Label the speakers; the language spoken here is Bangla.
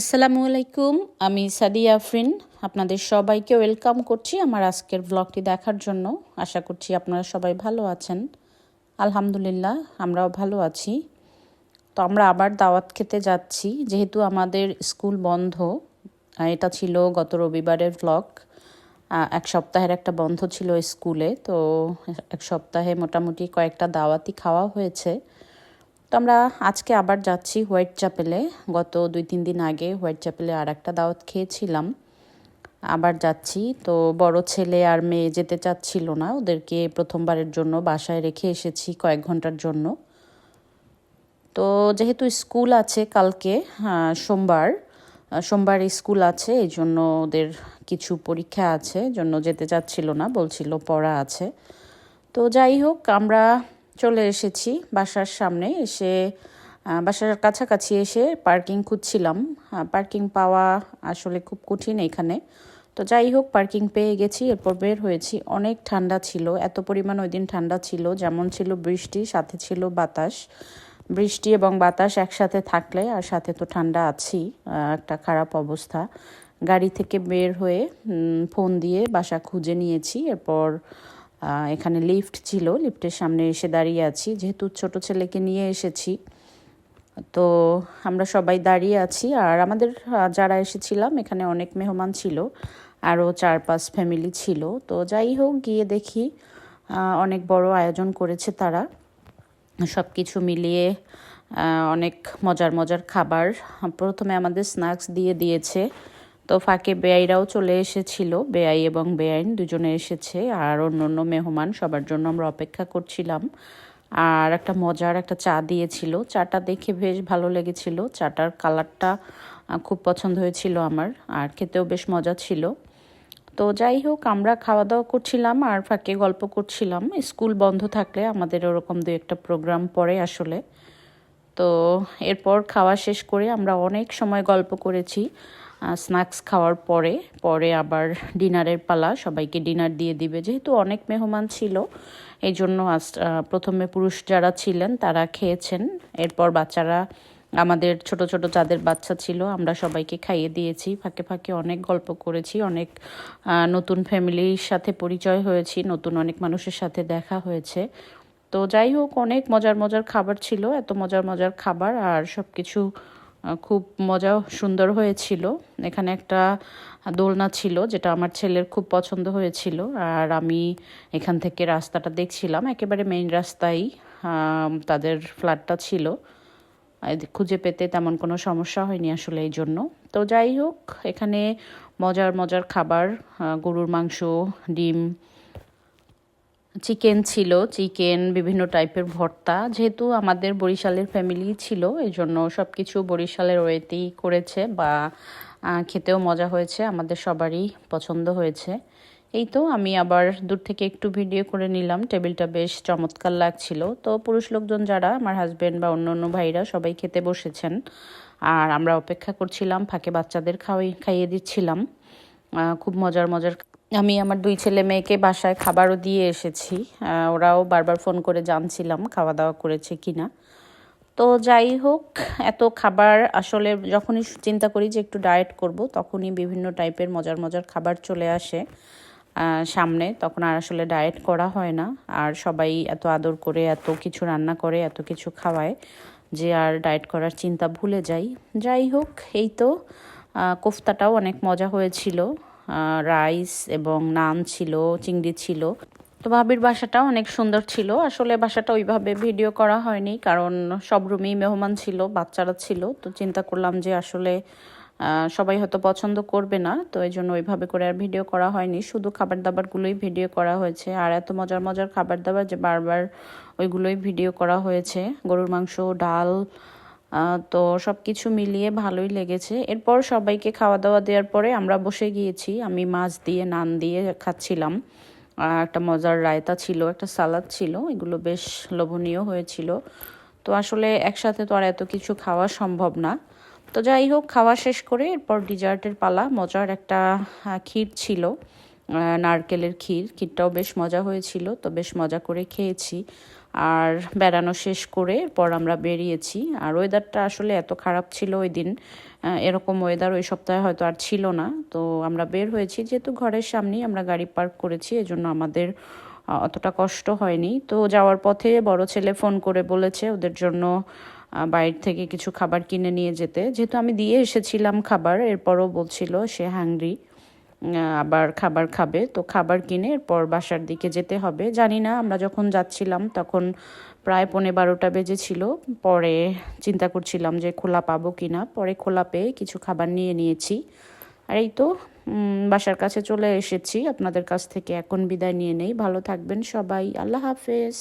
Speaker 1: আসসালামু আলাইকুম, আমি সাদিয়া আফরিন। আপনাদের সবাইকে ওয়েলকাম করছি আমার আজকের ব্লগটি দেখার জন্য। আশা করছি আপনারা সবাই ভালো আছেন। আলহামদুলিল্লাহ, আমরাও ভালো আছি। তো আমরা আবার দাওয়াত খেতে যাচ্ছি, যেহেতু আমাদের স্কুল বন্ধ। এটা ছিল গত রবিবারের ব্লগ এক সপ্তাহের একটা বন্ধ ছিল স্কুলে, তো এক সপ্তাহে মোটামুটি কয়েকটা দাওয়াতই খাওয়া হয়েছে। তো আমরা আজকে আবার যাচ্ছি হোয়াইট চ্যাপেলে গত দুই, তিন দিন আগে হোয়াইট চ্যাপেলে আর একটা দাওয়াত খেয়েছিলাম। আবার যাচ্ছি। তো বড় ছেলে আর মেয়ে যেতে চাচ্ছিল না। ওদেরকে প্রথমবারের জন্য বাসায় রেখে এসেছি কয়েক ঘণ্টার জন্য। তো যেহেতু স্কুল আছে কালকে সোমবার সোমবার স্কুল আছে, এই জন্য ওদের কিছু পরীক্ষা আছে জন্য যেতে চাচ্ছিল না, বলছিল পড়া আছে। তো যাই হোক, আমরা চলে এসেছি বাসার সামনে। এসে বাসার কাছাকাছি এসে পার্কিং খুঁজছিলাম। পার্কিং পাওয়া আসলে খুব কঠিন এখানে। তো যাই হোক, পার্কিং পেয়ে গেছি, এরপর বের হয়েছি। অনেক ঠান্ডা ছিল, এত পরিমাণ ওই দিন ঠান্ডা ছিল, যেমন ছিল বৃষ্টি, সাথে ছিল বাতাস। বৃষ্টি এবং বাতাস একসাথে থাকলে আর সাথে তো ঠান্ডা আছেই একটা খারাপ অবস্থা। গাড়ি থেকে বের হয়ে ফোন দিয়ে বাসা খুঁজে নিয়েছি, এরপর এখানে লিফট ছিল, লিফটের সামনে এসে দাঁড়িয়ে আছি। যেহেতু ছোট ছেলেকে নিয়ে এসেছি, তো আমরা সবাই দাঁড়িয়ে আছি। আর আমাদের যারা এসেছিলাম, এখানে অনেক মেহমান ছিল, আরও চার পাঁচ ফ্যামিলি ছিল। তো যাই হোক, গিয়ে দেখি অনেক বড় আয়োজন করেছে তারা। সব কিছু মিলিয়ে অনেক মজার মজার খাবার। প্রথমে আমাদের স্ন্যাক্স দিয়ে দিয়েছে। তো ফাঁকে বেআইরাও চলে এসেছিল। বেআই এবং বেআইন দুজনে এসেছে আর অন্য অন্য মেহমান সবার জন্য আমরা অপেক্ষা করছিলাম। আর একটা মজার একটা চা দিয়েছিল। চাটা দেখে বেশ ভালো লেগেছিল। চাটার কালারটা খুব পছন্দ হয়েছিল আমার আর খেতেও বেশ মজা ছিল। তো যাই হোক, আমরা খাওয়া দাওয়া করছিলাম আর ফাঁকে গল্প করছিলাম। স্কুল বন্ধ থাকলে আমাদের ওরকম দু একটা প্রোগ্রাম পড়ে আসলে। তো এরপর খাওয়া শেষ করে আমরা অনেক সময় গল্প করেছি। স্ন্যাক্স খাওয়ার পরে পরে আবার ডিনারের পালা, সবাইকে ডিনার দিয়ে দিবে। যেহেতু অনেক মেহমান ছিল এই জন্য প্রথমে পুরুষ যারা ছিলেন, তারা খেয়েছেন। এরপর বাচ্চারা, আমাদের ছোট ছোট যাদের বাচ্চা ছিল, আমরা সবাইকে খাইয়ে দিয়েছি। ফাঁকে ফাঁকে অনেক গল্প করেছি, অনেক নতুন ফ্যামিলির সাথে পরিচয় হয়েছি, নতুন অনেক মানুষের সাথে দেখা হয়েছে। তো যাই হোক, অনেক মজার মজার খাবার ছিল, এত মজার মজার খাবার, আর সব কিছু খুব মজা সুন্দর হয়েছিল। এখানে একটা দোলনা ছিল, যেটা আমার ছেলের খুব পছন্দ হয়েছিল। আর আমি এখান থেকে রাস্তাটা দেখছিলাম, একেবারে মেইন রাস্তায় তাদের ফ্ল্যাটটা ছিল। খুঁজে পেতে তেমন কোনো সমস্যা হয়নি আসলে এই জন্য। তো যাই হোক, এখানে মজার মজার খাবার গরুর মাংস, ডিম চিকেন ছিল, চিকেন, বিভিন্ন টাইপের ভর্তা। যেহেতু আমাদের বরিশালের ফ্যামিলি ছিল এই জন্য সব কিছু বরিশালের ওয়েতেই করেছে বা খেতেও মজা হয়েছে, আমাদের সবারই পছন্দ হয়েছে। এই তো আমি আবার দূর থেকে একটু ভিডিও করে নিলাম টেবিলটা বেশ চমৎকার লাগছিল। তো পুরুষ লোকজন যারা, আমার হাজব্যান্ড বা অন্য অন্য ভাইরা সবাই খেতে বসেছেন। আর আমরা অপেক্ষা করছিলাম, ফাঁকে বাচ্চাদের খাওয়াই, খাইয়ে দিচ্ছিলাম। খুব মজার মজার আমি আমার দুই ছেলে মেয়েকে বাসায় খাবারও দিয়ে এসেছি। ওরাও বারবার ফোন করে জানছিলাম খাওয়া দাওয়া করেছে কি না তো যাই হোক, এত খাবার আসলে যখনই চিন্তা করি যে একটু ডায়েট করব, তখনই বিভিন্ন টাইপের মজার মজার খাবার চলে আসে সামনে। তখন আর আসলে ডায়েট করা হয় না। আর সবাই এত আদর করে, এত কিছু রান্না করে, এত কিছু খাওয়ায় যে আর ডায়েট করার চিন্তা ভুলে যাই। যাই হোক, এই তো কোফতাটাও অনেক মজা হয়েছিল। রাইস এবং নান ছিল, চিংড়ি ছিল। তো ভাবির বাসাটাও অনেক সুন্দর ছিল। আসলে বাসাটা ওইভাবে ভিডিও করা হয়নি, কারণ সব রুমেই মেহমান ছিল, বাচ্চারা ছিল। তো চিন্তা করলাম যে আসলে সবাই হয়তো পছন্দ করবে না, তো এই জন্য ওইভাবে করে আর ভিডিও করা হয়নি। শুধু খাবার দাবারগুলোই ভিডিও করা হয়েছে। আর এত মজার মজার খাবার দাবার যে বারবার ওইগুলোই ভিডিও করা হয়েছে। গরুর মাংস, ডাল তো সব কিছু মিলিয়ে ভালোই লেগেছে। এরপর সবাইকে খাওয়া দাওয়া দেওয়ার পরে আমরা বসে গিয়েছি। আমি মাছ দিয়ে, নান দিয়ে খাচ্ছিলাম। একটা মজার রায়তা ছিল, একটা সালাদ ছিল। এগুলো বেশ লোভনীয় হয়েছিল। তো আসলে একসাথে তো আর এত কিছু খাওয়া সম্ভব না। তো যাই হোক, খাওয়া শেষ করে এরপর ডিজার্টের পালা। মজার একটা ক্ষীর ছিল নারকেলের ক্ষীর। ক্ষীরটাও বেশ মজা হয়েছিল, তো বেশ মজা করে খেয়েছি। আর বেড়ানো শেষ করে পর আমরা বেরিয়েছি। আর ওয়েদারটা আসলে এত খারাপ ছিল ওই দিন এরকম ওয়েদার ওই সপ্তাহে হয়তো আর ছিল না। তো আমরা বের হয়েছি, যেহেতু ঘরের সামনেই আমরা গাড়ি পার্ক করেছি, এজন্য আমাদের অতটা কষ্ট হয়নি। তো যাওয়ার পথে বড় ছেলে ফোন করে বলেছে ওদের জন্য বাইরে থেকে কিছু খাবার কিনে নিয়ে যেতে। যেহেতু আমি দিয়ে এসেছিলাম খাবার, এরপরও বলছিল সে হ্যাংরি আবার খাবার খাবে। তো খাবার কিনে এরপর বাসার দিকে যেতে হবে। জানি না, আমরা যখন যাচ্ছিলাম তখন প্রায় পৌনে বারোটা বেজেছিল পরে চিন্তা করছিলাম যে খোলা পাবো কি না পরে খোলা পেয়ে কিছু খাবার নিয়ে নিয়েছি। আর এই তো বাসার কাছে চলে এসেছি। আপনাদের কাছ থেকে এখন বিদায় নিয়ে নেই। ভালো থাকবেন সবাই। আল্লাহ হাফেজ।